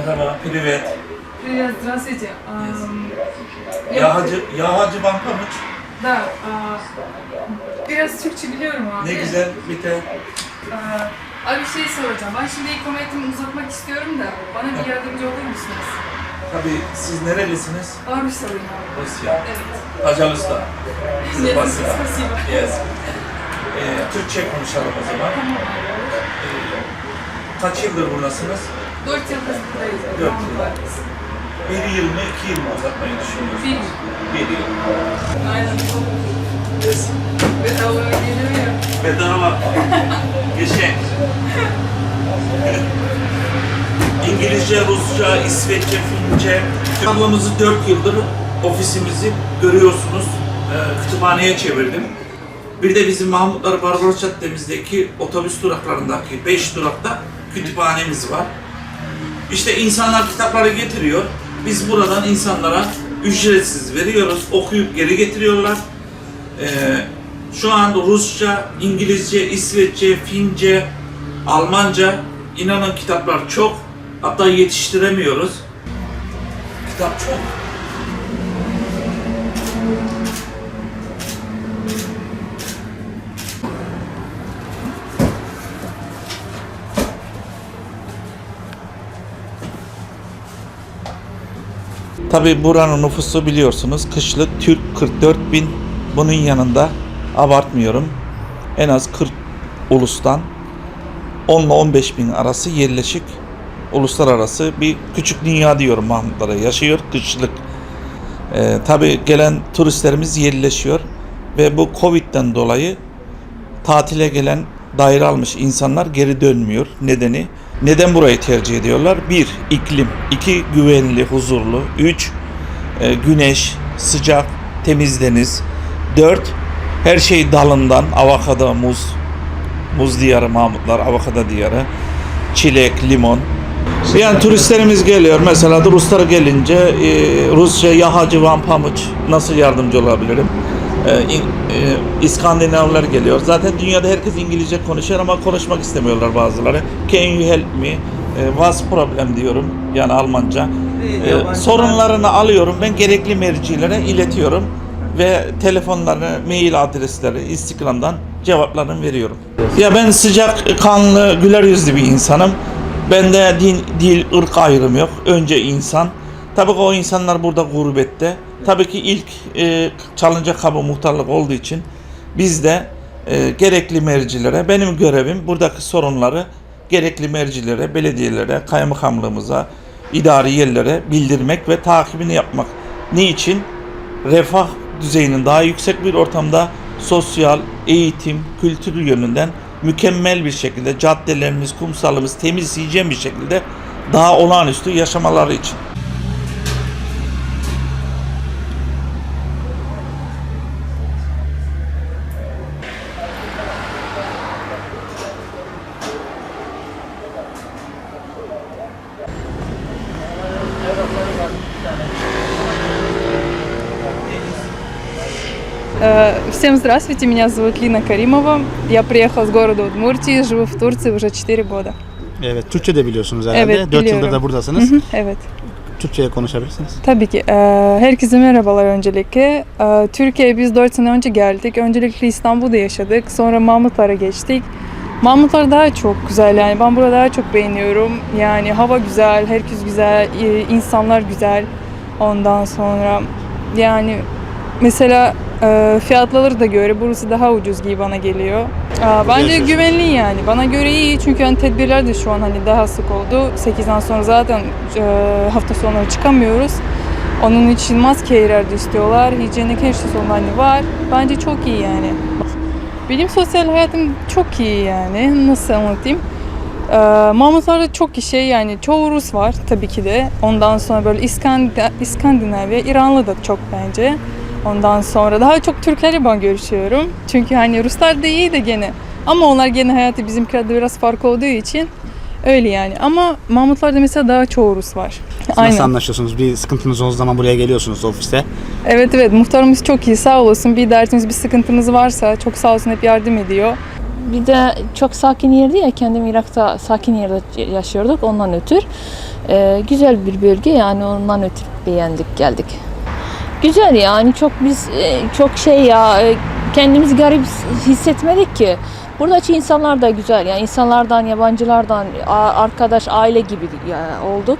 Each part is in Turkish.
Merhaba, привет. Привет, здравствуйте. Ам, я- Ya Hacı, ya Hacı Banka mı? Да, а, biraz Türkçe biliyorum abi. Ne güzel, bir de Aa, abi bir şey soracağım. Ben şimdi ikometimi uzatmak istiyorum da bana bir yardımcı olur musunuz? tabii siz nerelisiniz? Abi sorayım abi. Rusya. Evet. Pajalistan. Нет, Спасибо. спасибо. Yes. Ee, Türkçe konuşalım o zaman. Tamam abi. Ee, kaç yıldır buradasınız? Dört yıldız buradayız. Dört yıl. Bir yıl mı, iki yıl mı uzatmayı düşünüyorsunuz? Bir yıl. Bir yıl. Aynen. Bedava geliyor ya. Bedava. Geçen. İngilizce, Rusça, İsveççe, Fince. Ablamızı 4 yıldır ofisimizi görüyorsunuz. Ee, kütüphaneye çevirdim. Bir de bizim Mahmutlar Barbaros Caddemizdeki otobüs duraklarındaki 5 durakta kütüphanemiz var. İşte insanlar kitapları getiriyor. Biz buradan insanlara ücretsiz veriyoruz. Okuyup geri getiriyorlar. Ee, şu an Rusça, İngilizce, İsveççe, Fince, Almanca inanın kitaplar çok. Hatta yetiştiremiyoruz. Kitap çok. Tabi buranın nüfusu biliyorsunuz kışlık Türk 44 bin. Bunun yanında abartmıyorum en az 40 ulustan 10 ile 15 bin arası yerleşik uluslararası bir küçük dünya diyorum Mahmutlara yaşıyor kışlık. Ee, Tabi gelen turistlerimiz yerleşiyor ve bu Covid'den dolayı tatile gelen daire almış insanlar geri dönmüyor. Nedeni neden burayı tercih ediyorlar? Bir, iklim. iki güvenli, huzurlu. Üç, e, güneş, sıcak, temiz deniz. Dört, her şey dalından. Avokado, muz. Muz diyarı Mahmutlar, avokado diyarı. Çilek, limon. Yani turistlerimiz geliyor. Mesela da Ruslar gelince e, Rusça ya Hacı Van Pamuç nasıl yardımcı olabilirim? E, in- e, İskandinavlar geliyor. Zaten dünyada herkes İngilizce konuşuyor ama konuşmak istemiyorlar bazıları. Can you help me? E, what's problem diyorum. Yani Almanca. E, sorunlarını alıyorum. Ben gerekli mercilere iletiyorum. Ve telefonlarını, mail adresleri Instagram'dan cevaplarını veriyorum. Ya ben sıcak kanlı, güler yüzlü bir insanım. Bende din, dil, ırk ayrımı yok. Önce insan. Tabii ki o insanlar burada gurbette. Tabii ki ilk e, çalınacak kabı muhtarlık olduğu için biz de e, gerekli mercilere, benim görevim buradaki sorunları gerekli mercilere, belediyelere, kaymakamlığımıza, idari yerlere bildirmek ve takibini yapmak. Niçin? Refah düzeyinin daha yüksek bir ortamda sosyal, eğitim, kültür yönünden mükemmel bir şekilde caddelerimiz, kumsalımız temiz, hijyen bir şekilde daha olağanüstü yaşamaları için. Всем здравствуйте, меня зовут Лина Каримова. Я приехала с города Удмуртии, живу в Турции уже 4 года. Evet, Türkçe de biliyorsunuz herhalde. Evet, 4 yıldır biliyorum. da buradasınız. Hı hı, evet. Türkçe konuşabilirsiniz. Tabii ki. Ee, Herkese merhabalar öncelikle. Ee, Türkiye'ye biz 4 sene önce geldik. Öncelikle İstanbul'da yaşadık. Sonra Mahmutlar'a geçtik. Mahmutlar daha çok güzel yani. Ben burada daha çok beğeniyorum. Yani hava güzel, herkes güzel, e, insanlar güzel. Ondan sonra yani mesela e, fiyatları da göre burası daha ucuz gibi bana geliyor. Aa, bence yaşıyorsunuz. güvenli yani. Bana göre iyi çünkü hani tedbirler de şu an hani daha sık oldu. 8'den sonra zaten e, hafta sonları çıkamıyoruz. Onun için maske herhalde istiyorlar. Hijyenik her şey hani var. Bence çok iyi yani. Benim sosyal hayatım çok iyi yani. Nasıl anlatayım? Ee, Mahmutlar'da çok kişi yani çoğu Rus var tabii ki de. Ondan sonra böyle İskand İskandinavya, İranlı da çok bence. Ondan sonra daha çok Türklerle ben görüşüyorum. Çünkü hani Ruslar da iyi de gene. Ama onlar gene hayatı bizimkilerde biraz farklı olduğu için öyle yani. Ama Mahmutlar'da mesela daha çoğu Rus var. Nasıl anlaşıyorsunuz? Bir sıkıntınız olduğu zaman buraya geliyorsunuz ofiste. Evet evet muhtarımız çok iyi sağ olasın. Bir derdimiz bir sıkıntımız varsa çok sağ olsun hep yardım ediyor. Bir de çok sakin yerdi ya kendim Irak'ta sakin yerde yaşıyorduk ondan ötürü. Ee, güzel bir bölge yani ondan ötürü beğendik geldik. Güzel yani çok biz e, çok şey ya e, kendimizi garip hissetmedik ki. Buradaki insanlar da güzel yani insanlardan yabancılardan arkadaş aile gibi olduk.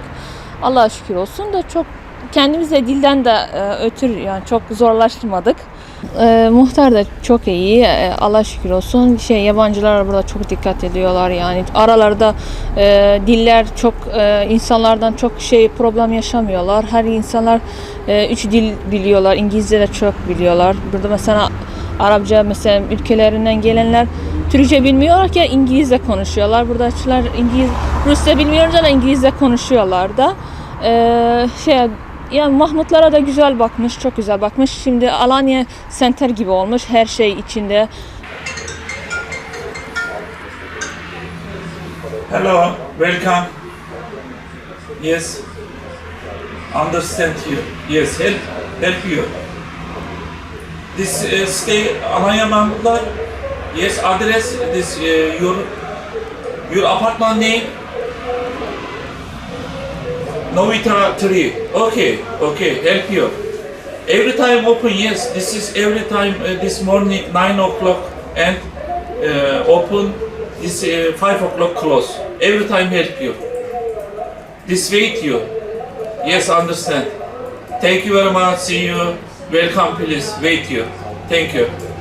Allah'a şükür olsun da çok kendimize dilden de e, ötür yani çok zorlaştırmadık. E, muhtar da çok iyi. E, Allah şükür olsun. Şey yabancılar burada çok dikkat ediyorlar yani. Aralarda e, diller çok e, insanlardan çok şey problem yaşamıyorlar. Her insanlar e, üç dil biliyorlar. İngilizce de çok biliyorlar. Burada mesela Arapça mesela ülkelerinden gelenler Türkçe bilmiyorlar ki İngilizce konuşuyorlar. Buradakiler İngiliz Rusça bilmiyorlar da İngilizce konuşuyorlar da. E, şey yani Mahmutlara da güzel bakmış, çok güzel bakmış. Şimdi Alanya Center gibi olmuş her şey içinde. Hello, welcome. Yes, understand you. Yes, help, help you. This uh, stay Alanya Mahmutlar. Yes, address this uh, your your apartment name. Novitra 3. Okay, okay, help you. Every time open, yes. This is every time uh, this morning 9 o'clock and uh, open. This uh, 5 o'clock close. Every time help you. This wait you. Yes, understand. Thank you very much. See you. Welcome, please. Wait you. Thank you.